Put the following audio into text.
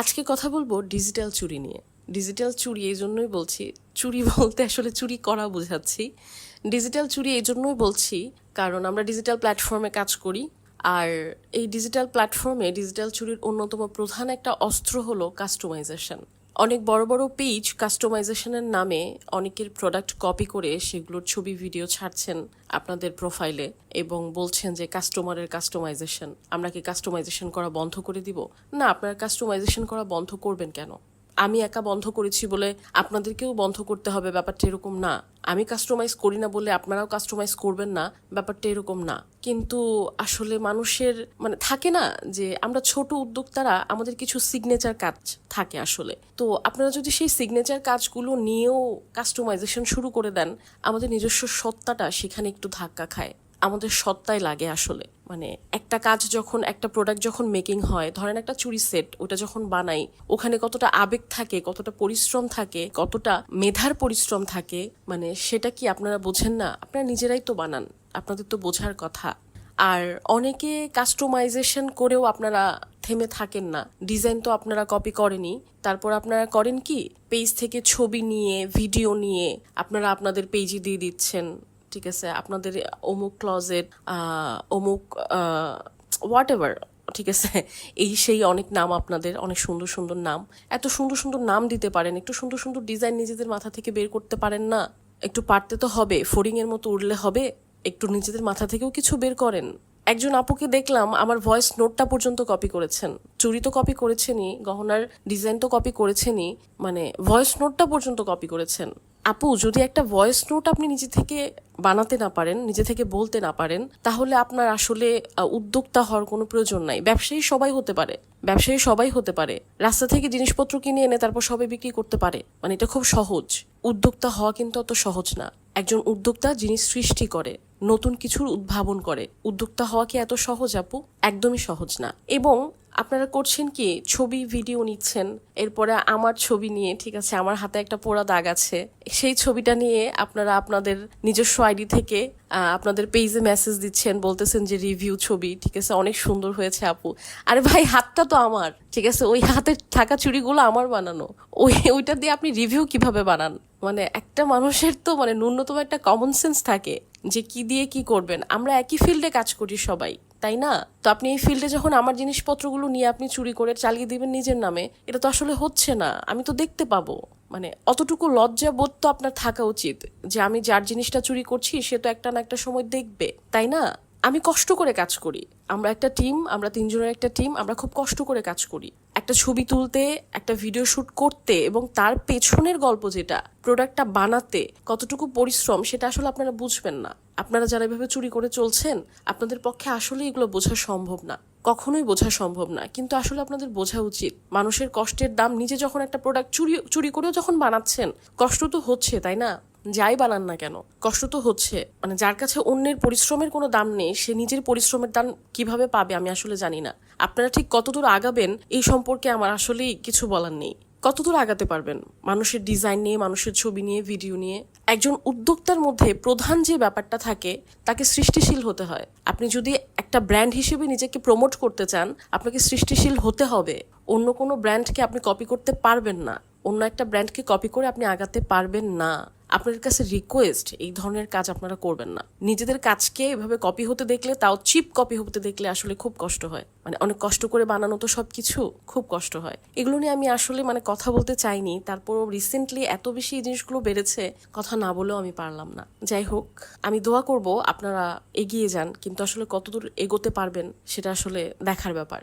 আজকে কথা বলব ডিজিটাল চুরি নিয়ে। ডিজিটাল চুরি এই জন্যই বলছি, চুরি বলতে আসলে চুরি করা বোঝাচ্ছি। ডিজিটাল চুরি এই জন্যই বলছি, কারণ আমরা ডিজিটাল প্ল্যাটফর্মে কাজ করি, আর এই ডিজিটাল প্ল্যাটফর্মে ডিজিটাল চুরির অন্যতম প্রধান একটা অস্ত্র হলো কাস্টমাইজেশন অনেক বড় বড় পেজ কাস্টমাইজেশনের নামে অনেকের প্রোডাক্ট কপি করে সেগুলোর ছবি ভিডিও ছাড়ছেন আপনাদের প্রোফাইলে এবং বলছেন যে কাস্টমারের কাস্টমাইজেশন আমরা কি কাস্টমাইজেশন করা বন্ধ করে দিব? না, আপনারা কাস্টমাইজেশন করা বন্ধ করবেন কেন? আমি একা বন্ধ করেছি বলে আপনাদেরকেও বন্ধ করতে হবে, ব্যাপারটা এরকম না। আমি কাস্টমাইজ করি না বলে আপনারাও কাস্টমাইজ করবেন না, ব্যাপারটা এরকম না। কিন্তু আসলে মানুষের মানে থাকে না যে আমরা ছোট উদ্যোক্তারা, আমাদের কিছু সিগনেচার কাজ থাকে আসলে। তো আপনারা যদি সেই সিগনেচার কাজগুলো নিয়েও কাস্টমাইজেশন শুরু করে দেন, আমাদের নিজস্ব সত্তাটা সেখানে একটু ধাক্কা খায়। আমাদের সত্তায় লাগে আসলে। মানে একটা কাজ যখন, একটা প্রোডাক্ট যখন মেকিং হয়, ধরেন একটা চুরি সেট ওটা যখন বানাই, ওখানে কতটা আবেগ থাকে, কতটা পরিশ্রম থাকে, কতটা মেধার পরিশ্রম থাকে মানে সেটা কি আপনারা বোঝেন না? আপনারা নিজেরাই তো বানান, আপনাদের তো বোঝার কথা। আর অনেকে কাস্টমাইজেশন করেও আপনারা থেমে থাকেন না। ডিজাইন তো আপনারা কপি করেনি তারপর আপনারা করেন কি? পেজ থেকে ছবি নিয়ে ভিডিও নিয়ে, আপনারা আপনাদের পেজে দিয়ে দিচ্ছেন। ঠিক আছে, আপনাদের অমুক ক্লজেট অমুক হোয়াট এভার ঠিক আছে, এই সেই অনেক নাম আপনাদের, অনেক সুন্দর সুন্দর নাম। এত সুন্দর সুন্দর নাম দিতে পারেন, একটু সুন্দর সুন্দর ডিজাইন নিজেদের মাথা থেকে বের করতে পারেন না। একটু পারতে তো হবে ফড়িং এর মতো উড়লে হবে, একটু নিজেদের মাথা থেকেও কিছু বের করেন। একজন আপুকে দেখলাম, আমার ভয়েস নোটটা পর্যন্ত কপি করেছেন। চুরি তো কপি করেছেনই, গহনার ডিজাইন তো কপি করেছেনই মানে ভয়েস নোটটা পর্যন্ত কপি করেছেন। আপু, যদি একটা ভয়েস নোট আপনি নিজে থেকে বানাতে না পারেন, নিজে থেকে বলতে না পারেন, তাহলে আপনার আসলে উদ্যোক্তা হওয়ার কোনো প্রয়োজন নাই। ব্যবসায়ী সবাই হতে পারে। ব্যবসায়ী সবাই হতে পারে। রাস্তা থেকে জিনিসপত্র কিনে এনে তারপর সবাই বিক্রি করতে পারে। মানে এটা খুব সহজ। উদ্যোক্তা হওয়া কিন্তু অত সহজ না। একজন উদ্যোক্তা যিনি সৃষ্টি করে, নতুন কিছুর উদ্ভাবন করে, উদ্যোক্তা হওয়া কি এত সহজ আপু? একদমই সহজ না। এবং আপনারা করছেন কি? ছবি ভিডিও নিচ্ছেন। এরপরে আমার ছবি নিয়ে, ঠিক আছে, আমার হাতে একটা পোড়া দাগ আছে। সেই ছবিটা নিয়ে আপনারা আপনাদের নিজস্ব আইডি থেকে আপনাদের পেজে মেসেজ দিচ্ছেন, বলতেছেন যে রিভিউ ছবি, ঠিক আছে? অনেক সুন্দর হয়েছে আপু। আরে ভাই, হাতটা তো আমার, ঠিক আছে? ওই হাতে থাকা চুড়িগুলো আমার বানানো। ওই, ওইটা দিয়ে আপনি রিভিউ কীভাবে বানান? মানে একটা মানুষের তো মানে ন্যূনতম একটা কমন সেন্স থাকে যে কি দিয়ে কি করবেন। আমরা একই ফিল্ডে কাজ করি সবাই। তাই না? তো আপনি এই ফিল্ডে যখন আমার জিনিসপত্রগুলো নিয়ে আপনি চুরি করে চালিয়ে দিবেন নিজের নামে, এটা তো আসলে হচ্ছে না। আমি তো দেখতে পাবো। মানে অতটুকু লজ্জা বোধ তো আপনার থাকা উচিত যে আমি যার জিনিসটা চুরি করছি, সে তো একটা না একটা সময় দেখবে, তাই না? আমি কষ্ট করে কাজ করি। আমরা একটা টিম আমরা তিনজনের একটা টিম আমরা খুব কষ্ট করে কাজ করি। একটা ছবি তুলতে, একটা ভিডিও শ্যুট করতে এবং তার পেছনের গল্প যেটা প্রোডাক্টটা বানাতে কতটুকু পরিশ্রম, সেটা আসলে আপনারা বুঝবেন না। আপনারা যারা এভাবে চুরি করে চলছেন, আপনাদের পক্ষে আসলে এগুলো বোঝা সম্ভব না। কখনোই বোঝা সম্ভব না। কিন্তু আসলে আপনাদের বোঝা উচিত। মানুষের কষ্টের দাম, নিজে যখন একটা প্রোডাক্ট চুরি চুরি করেও যখন বানাচ্ছেন, কষ্ট তো হচ্ছে, তাই না? যাই বানান না কেন, কষ্ট তো হচ্ছে। মানে যার কাছে অন্যের পরিশ্রমের কোনো দাম নেই, সে নিজের পরিশ্রমের দাম কীভাবে পাবে আমি আসলে জানি না। আপনারা ঠিক কতদূর আগাবেন, এই সম্পর্কে আমার আসলেই কিছু বলার নেই। কতদূর আগাতে পারবেন? মানুষের ডিজাইন নিয়ে, মানুষের ছবি নিয়ে, ভিডিও নিয়ে। একজন উদ্যোক্তার মধ্যে প্রধান যে ব্যাপারটা থাকে, তাকে সৃষ্টিশীল হতে হয়। আপনি যদি একটা ব্র্যান্ড হিসেবে নিজেকে প্রমোট করতে চান, আপনাকে সৃষ্টিশীল হতে হবে। অন্য কোনো ব্র্যান্ডকে আপনি কপি করতে পারবেন না। অন্য একটা ব্র্যান্ডকে কপি করে আপনি আগাতে পারবেন না। আপনাদের কাছে রিকোয়েস্ট এই ধরনের কাজ আপনারা করবেন না। নিজেদের কাজকে এভাবে কপি হতে দেখলে, তাও চিপ কপি হতে দেখলে আসলে খুব কষ্ট হয়। মানে অনেক কষ্ট করে বানানো তো সব কিছু খুব কষ্ট হয়। এগুলো নিয়ে আমি আসলে মানে কথা বলতে চাইনি। তারপরও রিসেন্টলি এত বেশি এই জিনিসগুলো বেড়েছে, কথা না বলেও আমি পারলাম না। যাই হোক, আমি দোয়া করব আপনারা এগিয়ে যান, কিন্তু আসলে কতদূর এগোতে পারবেন, সেটা আসলে দেখার ব্যাপার।